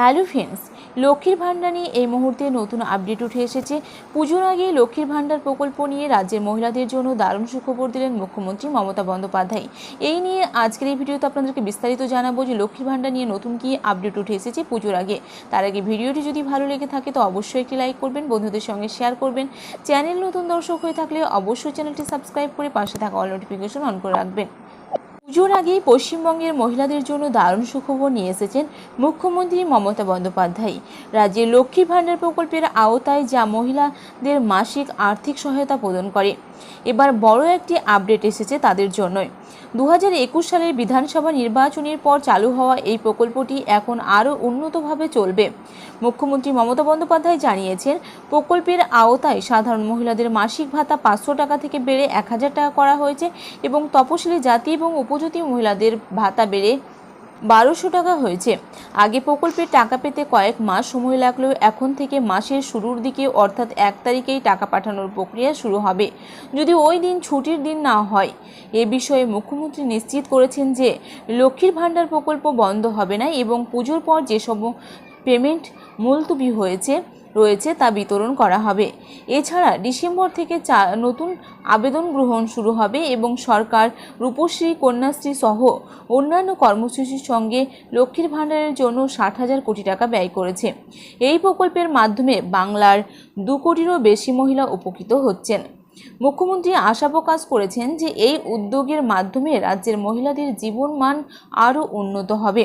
Hello friends, লক্ষ্মীর ভাণ্ডার নিয়ে এই মুহূর্তে নতুন আপডেট উঠে এসেছে। পুজোর আগে লক্ষ্মীর ভাণ্ডার প্রকল্প নিয়ে রাজ্যের মহিলাদের জন্য দারুণ সুখবর দিলেন মুখ্যমন্ত্রী মমতা বন্দ্যোপাধ্যায়। এই নিয়ে আজকের এই ভিডিওতে আপনাদেরকে বিস্তারিত জানাব যে লক্ষ্মীর ভাণ্ডার নিয়ে নতুন কি আপডেট উঠে এসেছে পুজোর আগে। তার আগে ভিডিওটি যদি ভালো লেগে থাকে তো অবশ্যই একটি লাইক করবেন, বন্ধুদের সঙ্গে শেয়ার করবেন। চ্যানেল নতুন দর্শক হয়ে থাকলে অবশ্যই চ্যানেলটি সাবস্ক্রাইব করে পাশে থাকা অল নোটিফিকেশন অন করে রাখবেন। পুজোর আগেই পশ্চিমবঙ্গের মহিলাদের জন্য দারুণ সুখবর নিয়ে এসেছেন মুখ্যমন্ত্রী মমতা বন্দ্যোপাধ্যায়। রাজ্যে লক্ষ্মী ভাণ্ডার প্রকল্পের আওতায় যা মহিলাদের মাসিক আর্থিক সহায়তা প্রদান করে এবার বড় একটি আপডেট এসেছে তাদের জন্যই। দু সালের বিধানসভা নির্বাচনের পর চালু হওয়া এই প্রকল্পটি এখন আরও উন্নতভাবে চলবে। মুখ্যমন্ত্রী মমতা বন্দ্যোপাধ্যায় জানিয়েছেন, প্রকল্পের আওতায় সাধারণ মহিলাদের মাসিক ভাতা পাঁচশো টাকা থেকে বেড়ে এক হাজার টাকা করা হয়েছে এবং তপশিলি জাতি এবং উপজাতি মহিলাদের ভাতা বেড়ে বারোশো টাকা হয়েছে। আগে প্রকল্পের টাকা পেতে কয়েক মাস সময় লাগলেও এখন থেকে মাসের শুরুর দিকে অর্থাৎ এক তারিখেই টাকা পাঠানোর প্রক্রিয়া শুরু হবে। যদি ওই দিন ছুটির দিন না হয়, এ বিষয়ে মুখ্যমন্ত্রী নিশ্চিত করেছেন যে লক্ষ্মীর ভাণ্ডার প্রকল্প বন্ধ হবে না এবং পুজোর পর যেসব পেমেন্ট মুলতুবি হয়েছে রয়েছে তা বিতরণ করা হবে। এছাড়া ডিসেম্বর থেকে চা, নতুন আবেদন গ্রহণ শুরু হবে এবং সরকার, রূপশ্রী, কন্যাশ্রী সহ অন্যান্য কর্মসূচির সঙ্গে লক্ষ্মীর ভাণ্ডারের জন্য ষাট হাজার কোটি টাকা ব্যয় করেছে। এই প্রকল্পের মাধ্যমে বাংলার দু কোটিরও বেশি মহিলা উপকৃত হচ্ছেন। মুখ্যমন্ত্রী আশা প্রকাশ করেছেন যে এই উদ্যোগের মাধ্যমে রাজ্যের মহিলাদের জীবনমান আরও উন্নত হবে।